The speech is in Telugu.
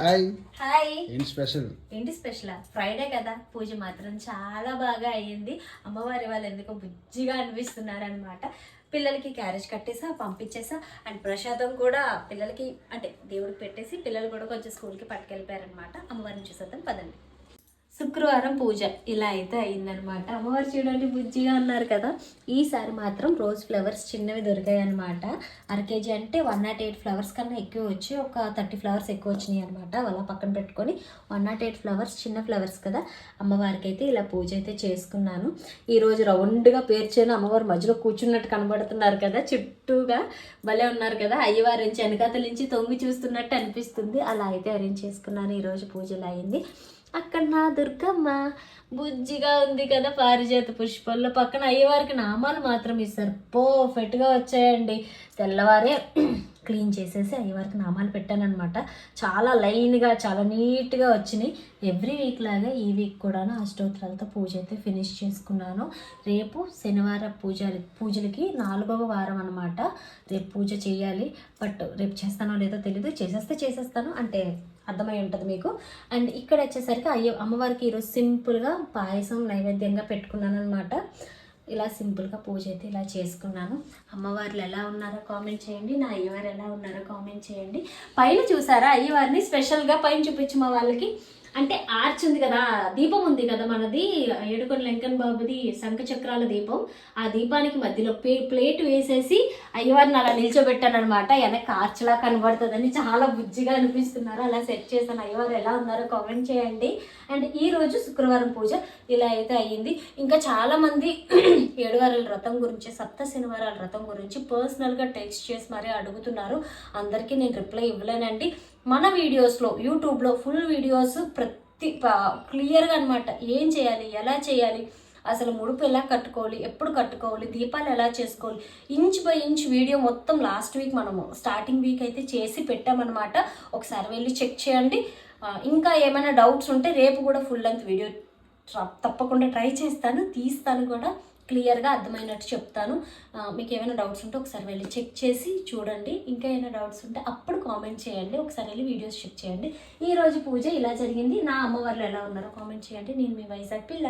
హాయ్. హాయ్. ఏంటి స్పెషల్? ఏంటి స్పెషల్? ఫ్రైడే కదా. పూజ మాత్రం చాలా బాగా అయ్యింది. అమ్మవారి వాళ్ళు ఎందుకో బుజ్జిగా అనిపిస్తున్నారనమాట పిల్లలకి క్యారేజ్ కట్టేసా పంపించేసా. అండ్ ప్రసాదం కూడా పిల్లలకి అంటే దేవుడికి పెట్టేసి పిల్లలు కూడా కొంచెం స్కూల్కి పట్టుకెళ్ళిపోయారనమాట అమ్మవారిని చూసేద్దాం పదండి. శుక్రవారం పూజ ఇలా అయితే అయిందనమాట అమ్మవారు చూడండి బుజ్జిగా ఉన్నారు కదా. ఈసారి మాత్రం రోజ్ ఫ్లవర్స్ చిన్నవి దొరికాయి అనమాట అర కేజీ అంటే వన్ నాట్ ఎయిట్ ఫ్లవర్స్ కన్నా ఎక్కువ వచ్చి ఒక థర్టీ ఫ్లవర్స్ ఎక్కువ వచ్చినాయి అనమాట అలా పక్కన పెట్టుకొని వన్ నాట్ ఎయిట్ ఫ్లవర్స్ చిన్న ఫ్లవర్స్ కదా. అమ్మవారికి అయితే ఇలా పూజ అయితే చేసుకున్నాను. ఈరోజు రౌండ్గా పేర్చాను. అమ్మవారు మధ్యలో కూర్చున్నట్టు కనబడుతున్నారు కదా. చుట్టూగా భలే ఉన్నారు కదా. అయ్యవారు నుంచి వెనకాతల నుంచి తొంగి చూస్తున్నట్టు అనిపిస్తుంది. అలా అయితే అరేంజ్ చేసుకున్నాను. ఈరోజు పూజలు అయింది. అక్కడ నా దుర్గమ్మ బుజ్జిగా ఉంది కదా పారిజాత పుష్పాల్లో. పక్కన అయ్యేవారికి నామాలు మాత్రం ఇస్తారు. పర్ఫెక్ట్గా వచ్చాయండి. తెల్లవారే క్లీన్ చేసేసి అయ్యేవారికి నామాలు పెట్టానమాట చాలా లైన్గా చాలా నీట్గా వచ్చినాయి. ఎవ్రీ వీక్ లాగా ఈ వీక్ కూడా అష్టోత్తరాలతో పూజ అయితే ఫినిష్ చేసుకున్నాను. రేపు శనివారం పూజలు పూజలకి నాలుగవ వారం అనమాట రేపు పూజ చేయాలి. బట్ రేపు చేస్తానో లేదో తెలీదు. చేసేస్తే చేసేస్తాను. అంటే అర్థమై ఉంటుంది మీకు. అండ్ ఇక్కడ వచ్చేసరికి అయ్యో అమ్మవారికి ఈరోజు సింపుల్గా పాయసం నైవేద్యంగా పెట్టుకున్నాను అనమాట ఇలా సింపుల్గా పూజ అయితే ఇలా చేసుకున్నాను. అమ్మవార్లు ఎలా ఉన్నారో కామెంట్ చేయండి. నా అయ్యవారు ఎలా ఉన్నారో కామెంట్ చేయండి. పైన చూసారా అయ్యవారిని? స్పెషల్గా పైన చూపించు మా వాళ్ళకి. అంటే ఆర్చ్ ఉంది కదా దీపం ఉంది కదా మనది ఏడుకొని వెంకన్ బాబుది శంఖ చక్రాల దీపం. ఆ దీపానికి మధ్యలో ప్లే ప్లేట్ వేసేసి అయ్యవారిని అలా నిల్చోబెట్టానమాట అనమాట వెనక ఆర్చ్లా కనబడుతుందని చాలా బుజ్జిగా అనిపిస్తున్నారు. అలా సెట్ చేశాను. అయ్యవారు ఎలా ఉన్నారో కామెంట్ చేయండి. అండ్ ఈ రోజు శుక్రవారం పూజ ఇలా అయితే అయ్యింది. ఇంకా చాలామంది ఏడువారాల ఏడు వారాల వ్రతం గురించి సప్త శనివారాల వ్రతం గురించి పర్సనల్గా టెక్స్ట్ చేసి మరీ అడుగుతున్నారు. అందరికీ నేను రిప్లై ఇవ్వలేనండి. మన వీడియోస్లో యూట్యూబ్లో ఫుల్ వీడియోస్ ప్రతి క్లియర్గా అనమాట ఏం చేయాలి? ఎలా చేయాలి? అసలు ముడుపు ఎలా కట్టుకోవాలి? ఎప్పుడు కట్టుకోవాలి? దీపాలు ఎలా చేసుకోవాలి? ఇంచ్ బై ఇంచ్ వీడియో మొత్తం లాస్ట్ వీక్ మనము స్టార్టింగ్ వీక్ అయితే చేసి పెట్టామన్నమాట. ఒకసారి వెళ్ళి చెక్ చేయండి. ఇంకా ఏమైనా డౌట్స్ ఉంటే రేపు కూడా ఫుల్ లెంత్ వీడియో తప్పకుండా ట్రై చేస్తాను తీస్తాను కూడా. క్లియర్గా అర్థమైనట్టు చెప్తాను. మీకు ఏమైనా డౌట్స్ ఉంటే ఒకసారి వెళ్ళి చెక్ చేసి చూడండి. ఇంకా ఏమైనా డౌట్స్ ఉంటే అప్పుడు కామెంట్ చేయండి. ఒకసారి వెళ్ళి వీడియోస్ చెక్ చేయండి. ఈ రోజు పూజ ఇలా జరిగింది. నా అమ్మవార్లు ఎలా ఉన్నారో కామెంట్ చేయండి. నేను మీ వైజాగ్ పిల్ల.